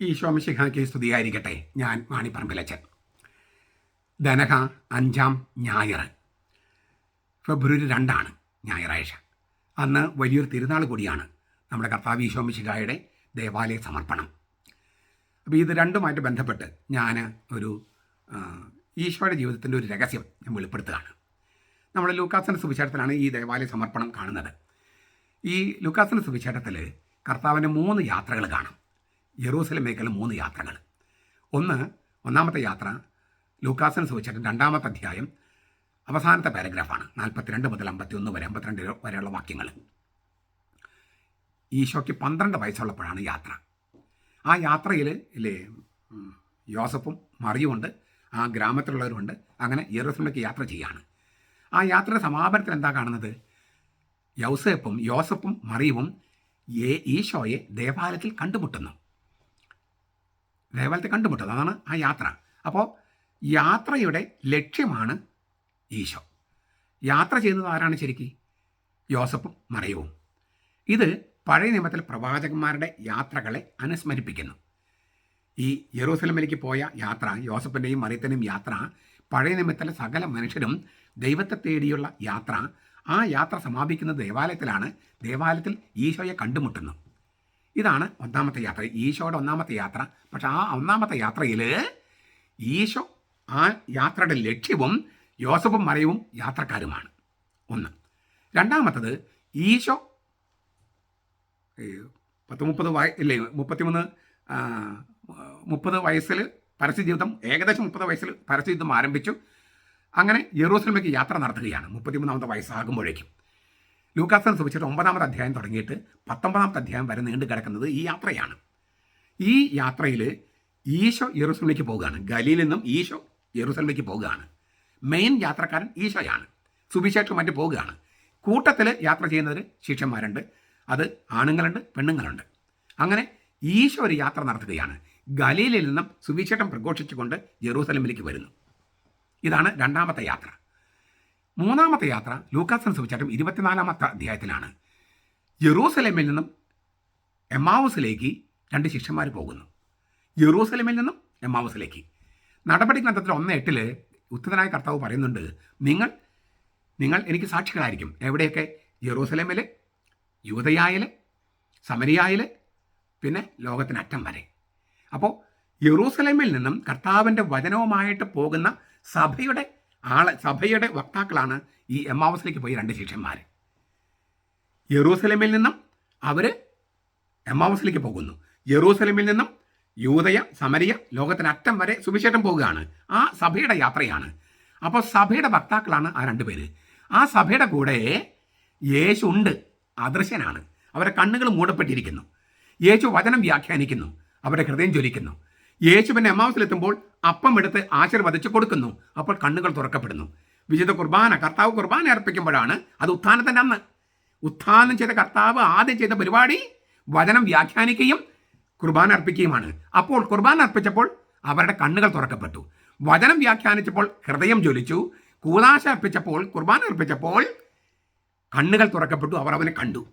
ഈശോമിശിഹായ്ക്ക് സ്തുതിയായിരിക്കട്ടെ. ഞാൻ മാണിപ്പറമ്പിലച്ചൻ ധനഹ അഞ്ചാം ഞായർ. ഫെബ്രുവരി രണ്ടാണ് ഞായറാഴ്ച. അന്ന് വലിയൊരു തിരുനാൾ കൂടിയാണ് നമ്മുടെ കർത്താവ് ഈശോമിശിഹായുടെ ദേവാലയ സമർപ്പണം. അപ്പോൾ ഇത് രണ്ടുമായിട്ട് ബന്ധപ്പെട്ട് ഞാൻ ഒരു ഈശോയുടെ ജീവിതത്തിന്റെ ഒരു രഹസ്യം ഞാൻ വെളിപ്പെടുത്തുകയാണ്. നമ്മൾ ലൂക്കാസിന്റെ സുവിശേഷത്തിലാണ് ഈ ദേവാലയ സമർപ്പണം കാണുന്നത്. ഈ ലൂക്കാസിന്റെ സുവിശേഷത്തിൽ കർത്താവിന്റെ മൂന്ന് യാത്രകൾ കാണാം. യെറൂസലമേക്കുള്ള മൂന്ന് യാത്രകൾ. ഒന്ന് ഒന്നാമത്തെ യാത്ര ലൂക്കാസിന് സൂചിച്ച രണ്ടാമത്തെ അധ്യായം അവസാനത്തെ പാരഗ്രാഫാണ്. നാൽപ്പത്തിരണ്ട് മുതൽ അമ്പത്തിയൊന്ന് വരെ അമ്പത്തിരണ്ട് വരെയുള്ള വാക്യങ്ങൾ. ഈശോയ്ക്ക് പന്ത്രണ്ട് വയസ്സുള്ളപ്പോഴാണ് യാത്ര. ആ യാത്രയിൽ ഇല്ലേ യോസഫും മറിയുമുണ്ട് ആ ഗ്രാമത്തിലുള്ളവരുമുണ്ട് അങ്ങനെ യെറൂസലമേക്ക് യാത്ര ചെയ്യാണ് ആ യാത്രയുടെ സമാപനത്തിൽ എന്താ കാണുന്നത്? യൗസേപ്പും യോസഫും മറിയവും ഈശോയെ ദേവാലയത്തിൽ കണ്ടുമുട്ടുന്നു. ദേവാലയത്തിൽ കണ്ടുമുട്ടത് അതാണ് ആ യാത്ര. അപ്പോൾ യാത്രയുടെ ലക്ഷ്യമാണ് ഈശോ. യാത്ര ചെയ്യുന്നത് ആരാണ് ശരിക്കും? യോസഫും മറിയവും. ഇത് പഴയ നിയമത്തിൽ പ്രവാചകന്മാരുടെ യാത്രകളെ അനുസ്മരിപ്പിക്കുന്നു. ഈ യെറൂസലമിലേക്ക് പോയ യാത്ര യോസഫിന്റെയും മറിയത്തിന്റെയും യാത്ര പഴയ നിയമത്തിലെ സകല മനുഷ്യരും ദൈവത്തെ തേടിയുള്ള യാത്ര ആ യാത്ര സമാപിക്കുന്ന ദേവാലയത്തിലാണ്. ദേവാലയത്തിൽ ഈശോയെ കണ്ടുമുട്ടുന്നു. ഇതാണ് ഒന്നാമത്തെ യാത്ര ഈശോയുടെ ഒന്നാമത്തെ യാത്ര. പക്ഷെ ആ ഒന്നാമത്തെ യാത്രയിൽ ഈശോ ആ യാത്രയുടെ ലക്ഷ്യവും യോസഫും മറയവും യാത്രക്കാരുമാണ്. ഒന്ന്. രണ്ടാമത്തത് ഈശോ പത്ത് മുപ്പത് വയ ഇല്ലേ മുപ്പത്തിമൂന്ന് മുപ്പത് വയസ്സിൽ പരസ്യജീവിതം ഏകദേശം മുപ്പത് വയസ്സിൽ പരസ്യജീവിതം ആരംഭിച്ചു. അങ്ങനെ യെറൂസലമേക്ക് യാത്ര നടത്തുകയാണ്. മുപ്പത്തിമൂന്നാമത്തെ വയസ്സാകുമ്പോഴേക്കും. ലൂക്കാസൻ സുഭിച്ചിട്ട് ഒമ്പതാമത്തെ അധ്യായം തുടങ്ങിയിട്ട് പത്തൊമ്പതാമത്തെ അധ്യായം വരെ നീണ്ടു കിടക്കുന്നത് ഈ യാത്രയാണ്. ഈ യാത്രയിൽ ഈശോ യെറുസലമിലേക്ക് പോവുകയാണ്. ഗലിയിൽ നിന്നും ഈശോ യെറുസലമിലേക്ക് പോവുകയാണ്. മെയിൻ യാത്രക്കാരൻ ഈശോയാണ്. സുവിശേഷം മറ്റ് പോവുകയാണ്. കൂട്ടത്തിൽ യാത്ര ചെയ്യുന്നവർ ശിഷ്യന്മാരുണ്ട്. അത് ആണുങ്ങളുണ്ട് പെണ്ണുങ്ങളുണ്ട്. അങ്ങനെ ഈശോ ഒരു യാത്ര നടത്തുകയാണ്. ഗലീലിൽ നിന്നും സുവിശേഷം പ്രഘോഷിച്ചുകൊണ്ട് ജെറൂസലമിലേക്ക് വരുന്നു. ഇതാണ് രണ്ടാമത്തെ യാത്ര. മൂന്നാമത്തെ യാത്ര ലൂക്കാസൻ സുവിശേഷം ഇരുപത്തിനാലാമത്തെ അധ്യായത്തിലാണ്. ജെറൂസലേമിൽ നിന്നും എമാവുസിലേക്ക് രണ്ട് ശിഷ്യന്മാർ പോകുന്നു. ജെറൂസലേമിൽ നിന്നും എമാവുസിലേക്ക്. നടപടി ഗ്രന്ഥത്തിൽ ഒന്ന് എട്ടിൽ ഉത്തരനായ കർത്താവ് പറയുന്നുണ്ട് നിങ്ങൾ നിങ്ങൾ എനിക്ക് സാക്ഷികളായിരിക്കും. എവിടെയൊക്കെ? ജെറൂസലേമിൽ യൂതയായിൽ സമരിയായിൽ പിന്നെ ലോകത്തിനറ്റം വരെ. അപ്പോൾ യെറൂസലേമിൽ നിന്നും കർത്താവിന്റെ വചനവുമായിട്ട് പോകുന്ന സഭയുടെ ആളെ സഭയുടെ വക്താക്കളാണ് ഈ എമാവസിലേക്ക് പോയി രണ്ട് ശിഷ്യന്മാർ യറൂസലമിൽ നിന്നും അവർ എമാവസിലേക്ക് പോകുന്നു. യറൂസലമിൽ നിന്നും യൂതയ സമരിയ ലോകത്തിനറ്റം വരെ സുവിശേഷം പോവുകയാണ് ആ സഭയുടെ യാത്രയാണ്. അപ്പോൾ സഭയുടെ വക്താക്കളാണ് ആ രണ്ടുപേര് ആ സഭയുടെ കൂടെ യേശു ഉണ്ട്. അദൃശ്യനാണ്. അവരുടെ കണ്ണുകൾ മൂടപ്പെട്ടിരിക്കുന്നു. യേശു വചനം വ്യാഖ്യാനിക്കുന്നു. അവരുടെ ഹൃദയം ജ്വലിക്കുന്നു. യേശു അമാവസിലെത്തുമ്പോൾ അപ്പം എടുത്ത് ആശീർവദിച്ച് കൊടുക്കുന്നു. അപ്പോൾ കണ്ണുകൾ തുറക്കപ്പെടുന്നു. വിശുദ്ധ കുർബാന കർത്താവ് കുർബാന അർപ്പിക്കുമ്പോഴാണ് അത് ഉത്ഥാനത്തിന്റെ അന്ന്. ഉത്ഥാനം ചെയ്ത കർത്താവ് ആദ്യം ചെയ്ത പരിപാടി വചനം വ്യാഖ്യാനിക്കുകയും കുർബാന അർപ്പിക്കുകയുമാണ്. അപ്പോൾ കുർബാന അർപ്പിച്ചപ്പോൾ അവരുടെ കണ്ണുകൾ തുറക്കപ്പെട്ടു. വചനം വ്യാഖ്യാനിച്ചപ്പോൾ ഹൃദയം ജ്വലിച്ചു. കൂതാശ അർപ്പിച്ചപ്പോൾ കുർബാന അർപ്പിച്ചപ്പോൾ കണ്ണുകൾ തുറക്കപ്പെട്ടു. അവർ അവനെ കണ്ടു.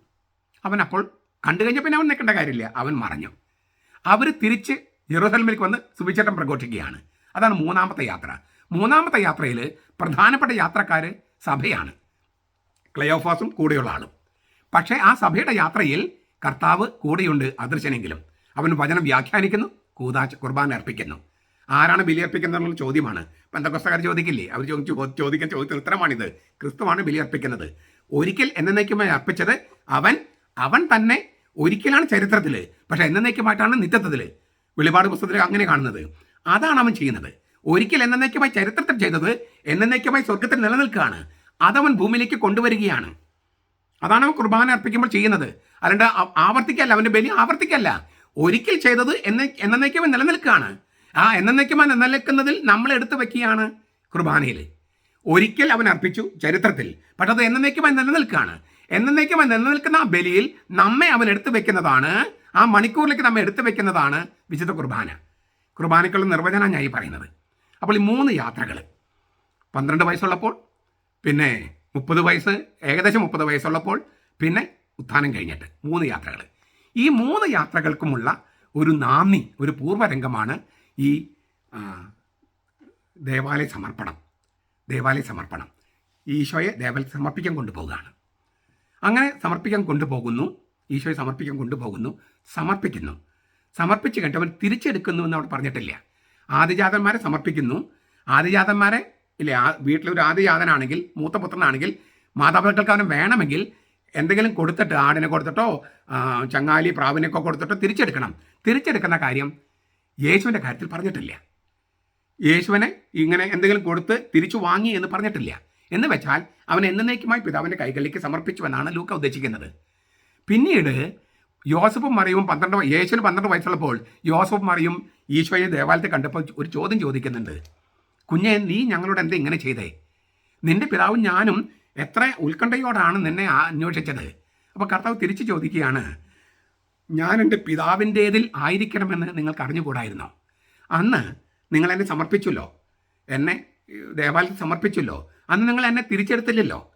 അവൻ അപ്പോൾ കണ്ടു കഴിഞ്ഞപ്പോൾ പിന്നെ അവൻ നിൽക്കേണ്ട കാര്യമില്ല. അവൻ മറഞ്ഞു. അവർ തിരിച്ച് ജെറൂസലമിലേക്ക് വന്ന് സുവിശേഷം പ്രഘോഷിക്കുകയാണ്. അതാണ് മൂന്നാമത്തെ യാത്ര. മൂന്നാമത്തെ യാത്രയിൽ പ്രധാനപ്പെട്ട യാത്രക്കാർ സഭയാണ്. ക്ലയോഫാസും കൂടെയുള്ള ആളും. പക്ഷേ ആ സഭയുടെ യാത്രയിൽ കർത്താവ് കൂടെയുണ്ട് അദൃശ്യനെങ്കിലും. അവൻ വചനം വ്യാഖ്യാനിക്കുന്നു കൂതാച്ച് കുർബാന അർപ്പിക്കുന്നു. ആരാണ് ബലിയർപ്പിക്കുന്നതെന്നുള്ള ചോദ്യമാണ്. പെന്തക്കൊസ്തക്കാർ ചോദിക്കില്ലേ? അവർ ചോദിച്ചു ചോദിക്കാൻ ചോദ്യത്തിന് ഉത്തരമാണിത്. ക്രിസ്തുവാണ് ബലിയർപ്പിക്കുന്നത്. ഒരിക്കൽ എന്നേക്കുമായി അർപ്പിച്ചത് അവൻ അവൻ തന്നെ ഒരിക്കലാണ് ചരിത്രത്തിൽ പക്ഷേ എന്നേക്കുമായിട്ടാണ് നിത്യത്വത്തിൽ വെളിപാട് പുസ്തകത്തിൽ അങ്ങനെ കാണുന്നത്. അതാണ് അവൻ ചെയ്യുന്നത്. ഒരിക്കൽ എന്നേക്കുമായി ചരിത്രത്തിൽ ചെയ്തത് എന്നേക്കുമായി സ്വർഗത്തിൽ നിലനിൽക്കുകയാണ്. അതവൻ ഭൂമിയിലേക്ക് കൊണ്ടുവരികയാണ്. അതാണ് അവൻ കുർബാന അർപ്പിക്കുമ്പോൾ ചെയ്യുന്നത്. അല്ലാണ്ട് ആവർത്തിക്കല്ല അവന്റെ ബലി ആവർത്തിക്കല്ല. ഒരിക്കൽ ചെയ്തത് എന്ന എന്നേക്കുമായി നിലനിൽക്കുകയാണ്. ആ എന്നേക്കുമായി നിലനിൽക്കുന്നതിൽ നമ്മൾ എടുത്തു വെക്കുകയാണ് കുർബാനയിൽ. ഒരിക്കൽ അവൻ അർപ്പിച്ചു ചരിത്രത്തിൽ. പക്ഷെ അത് എന്നേക്കുമായി നിലനിൽക്കുകയാണ്. എന്നേക്കുമായി നിലനിൽക്കുന്ന ആ ബലിയിൽ നമ്മെ അവൻ എടുത്തു വെക്കുന്നതാണ് ആ മണിക്കൂറിലേക്ക് നമ്മൾ എടുത്തു വെക്കുന്നതാണ് വിശുദ്ധ കുർബാന. കുർബാനയ്ക്കുള്ള നിർവചനം ഞാൻ ഈ പറയുന്നത്. അപ്പോൾ ഈ മൂന്ന് യാത്രകൾ പന്ത്രണ്ട് വയസ്സുള്ളപ്പോൾ പിന്നെ മുപ്പത് വയസ്സ് ഏകദേശം മുപ്പത് വയസ്സുള്ളപ്പോൾ പിന്നെ ഉത്ഥാനം കഴിഞ്ഞിട്ട് മൂന്ന് യാത്രകൾ. ഈ മൂന്ന് യാത്രകൾക്കുമുള്ള ഒരു നാന്ദി ഒരു പൂർവരംഗമാണ് ഈ ദേവാലയ സമർപ്പണം. ദേവാലയ സമർപ്പണം. ഈശോയെ ദേവാലയ സമർപ്പിക്കാൻ കൊണ്ടുപോവുകയാണ്. അങ്ങനെ സമർപ്പിക്കാൻ കൊണ്ടുപോകുന്നു. ഈശോയെ സമർപ്പിക്കാൻ കൊണ്ടുപോകുന്നു സമർപ്പിക്കുന്നു. സമർപ്പിച്ച് കഴിഞ്ഞവൻ തിരിച്ചെടുക്കുന്നു എന്ന് അവിടെ പറഞ്ഞിട്ടില്ല. ആദിജാതന്മാരെ സമർപ്പിക്കുന്നു. ആദിജാതന്മാരെ ഇല്ലേ വീട്ടിലൊരു ആദിജാതനാണെങ്കിൽ മൂത്ത പുത്രനാണെങ്കിൽ മാതാപിതാക്കൾക്ക് അവന് വേണമെങ്കിൽ എന്തെങ്കിലും കൊടുത്തിട്ട് ആടിനെ കൊടുത്തിട്ടോ ചങ്ങാലി പ്രാവിനൊക്കെ കൊടുത്തിട്ടോ തിരിച്ചെടുക്കണം. തിരിച്ചെടുക്കുന്ന കാര്യം യേശുവിന്റെ കാര്യത്തിൽ പറഞ്ഞിട്ടില്ല. യേശുവിനെ ഇങ്ങനെ എന്തെങ്കിലും കൊടുത്ത് തിരിച്ചു വാങ്ങി എന്ന് പറഞ്ഞിട്ടില്ല. എന്ന് വെച്ചാൽ അവൻ എന്നേക്കുമായി പിതാവിന്റെ കൈകളിലേക്ക് സമർപ്പിച്ചു എന്നാണ് ലൂക്ക ഉദ്ദേശിക്കുന്നത്. പിന്നീട് യോസഫും മറിയും പന്ത്രണ്ട് യേശുവിന് പന്ത്രണ്ട് വയസ്സുള്ളപ്പോൾ യോസഫും മറിയും ഈശോയെ ദേവാലയത്തെ കണ്ടപ്പോൾ ഒരു ചോദ്യം ചോദിക്കുന്നുണ്ട്. കുഞ്ഞെ നീ ഞങ്ങളോട് എന്താ ഇങ്ങനെ ചെയ്തേ? നിന്റെ പിതാവും ഞാനും എത്ര ഉത്കണ്ഠയോടാണ് നിന്നെ അന്വേഷിച്ചത്? അപ്പോൾ കർത്താവ് തിരിച്ചു ചോദിക്കുകയാണ് ഞാൻ എന്റെ പിതാവിന്റേതിൽ ആയിരിക്കണമെന്ന് നിങ്ങൾക്ക് അറിഞ്ഞുകൂടായിരുന്നോ? അന്ന് നിങ്ങൾ എന്നെ സമർപ്പിച്ചല്ലോ. എന്നെ ദേവാലയത്തിൽ സമർപ്പിച്ചല്ലോ. അന്ന് നിങ്ങൾ എന്നെ തിരിച്ചെടുത്തില്ലല്ലോ.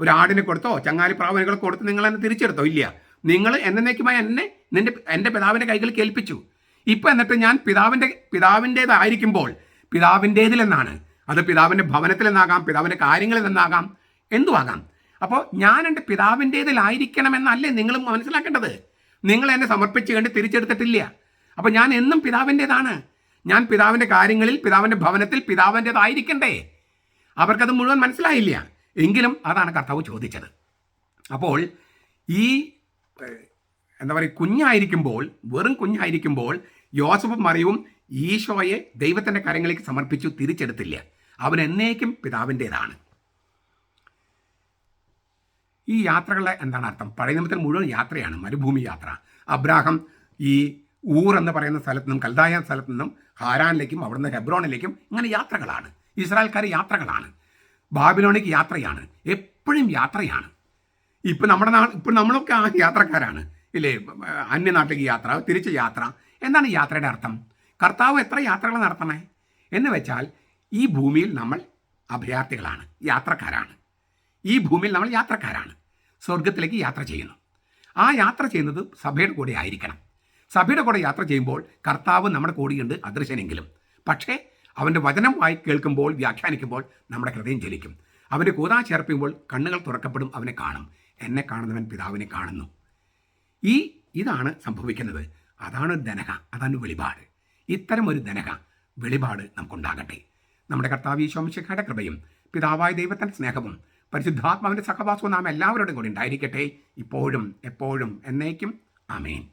ഒരു ആടിനെ കൊടുത്തോ ചങ്ങാലി പ്രാവനുകളെ കൊടുത്ത് നിങ്ങൾ എന്നെ തിരിച്ചെടുത്തോ? ഇല്ല. നിങ്ങൾ എന്നേക്കുമായി എന്നെ നിന്റെ എന്റെ പിതാവിന്റെ കൈകളിൽ കേൾപ്പിച്ചു. ഇപ്പം എന്നിട്ട് ഞാൻ പിതാവിന്റെ പിതാവിന്റേതായിരിക്കുമ്പോൾ പിതാവിന്റേതിലെന്നാണ് അത് പിതാവിന്റെ ഭവനത്തിലെന്നാകാം പിതാവിന്റെ കാര്യങ്ങളിൽ നിന്നാകാം എന്തുമാകാം അപ്പോൾ ഞാൻ എന്റെ പിതാവിന്റേതിലായിരിക്കണമെന്നല്ലേ നിങ്ങൾ മനസ്സിലാക്കേണ്ടത്. നിങ്ങൾ എന്നെ സമർപ്പിച്ച് കണ്ട് തിരിച്ചെടുത്തിട്ടില്ല. അപ്പോൾ ഞാൻ എന്നും പിതാവിന്റേതാണ് ഞാൻ പിതാവിന്റെ കാര്യങ്ങളിൽ പിതാവിന്റെ ഭവനത്തിൽ പിതാവിന്റേതായിരിക്കണ്ടേ അവർക്കത് മുഴുവൻ മനസ്സിലായില്ല. എങ്കിലും അതാണ് കർത്താവ് ചോദിച്ചത്. അപ്പോൾ ഈ എന്താ പറയുക കുഞ്ഞായിരിക്കുമ്പോൾ വെറും കുഞ്ഞായിരിക്കുമ്പോൾ യോസഫും മറിയവും ഈശോയെ ദൈവത്തിന്റെ കരങ്ങളിലേക്ക് സമർപ്പിച്ചു തിരിച്ചെടുത്തില്ല. അവൻ എന്നേക്കും പിതാവിന്റേതാണ് ഈ യാത്രകളുടെ എന്താണ് അർത്ഥം? പഴയ നിയമത്തിൽ മുഴുവൻ യാത്രയാണ് മരുഭൂമി യാത്ര. അബ്രാഹം ഈ ഊർ എന്ന് പറയുന്ന സ്ഥലത്ത് നിന്നും കൽദായ സ്ഥലത്ത് നിന്നും ഹാരാനിലേക്കും അവിടുന്ന് ഹെബ്രോണിലേക്കും ഇങ്ങനെ യാത്രകളാണ്. ഇസ്രായേൽക്കാർ യാത്രകളാണ്. ബാബിലോണിക്ക് യാത്രയാണ്. എപ്പോഴും യാത്രയാണ്. ഇപ്പം നമ്മുടെ നാ ഇപ്പം നമ്മളൊക്കെ ആ യാത്രക്കാരാണ്. ഇല്ലേ? അന്യനാട്ടിലേക്ക് യാത്ര തിരിച്ച് യാത്ര. എന്താണ് യാത്രയുടെ അർത്ഥം? കർത്താവ് എത്ര യാത്രകൾ നടത്തണേ? എന്ന് വെച്ചാൽ ഈ ഭൂമിയിൽ നമ്മൾ അഭയാർത്ഥികളാണ് യാത്രക്കാരാണ്. ഈ ഭൂമിയിൽ നമ്മൾ യാത്രക്കാരാണ്. സ്വർഗത്തിലേക്ക് യാത്ര ചെയ്യുന്നു. ആ യാത്ര ചെയ്യുന്നത് സഭയുടെ കൂടെ ആയിരിക്കണം. സഭയുടെ കൂടെ യാത്ര ചെയ്യുമ്പോൾ കർത്താവ് നമ്മുടെ കൂടെയുണ്ട് അദൃശ്യനെങ്കിലും. പക്ഷേ അവന്റെ വചനം വായി കേൾക്കുമ്പോൾ വ്യാഖ്യാനിക്കുമ്പോൾ നമ്മുടെ ഹൃദയം ചലിക്കും അവന്റെ കൂതാ ചേർപ്പിക്കുമ്പോൾ കണ്ണുകൾ തുറക്കപ്പെടും അവനെ കാണും. എന്നെ കാണുന്നവൻ പിതാവിനെ കാണുന്നു. ഈ ഇതാണ് സംഭവിക്കുന്നത്. അതാണ് ധനക അതാണ് വെളിപാട്. ഇത്തരം ഒരു ധനക വെളിപാട് നമുക്കുണ്ടാകട്ടെ. നമ്മുടെ കർത്താവ് ഈശോമിശിഖയുടെ കൃപയും പിതാവായ ദൈവത്തിന്റെ സ്നേഹവും പരിശുദ്ധാത്മാവിന്റെ സഹവാസവും നാം എല്ലാവരോടും കൂടി ഉണ്ടായിരിക്കട്ടെ. ഇപ്പോഴും എപ്പോഴും എന്നേക്കും. ആമേൻ.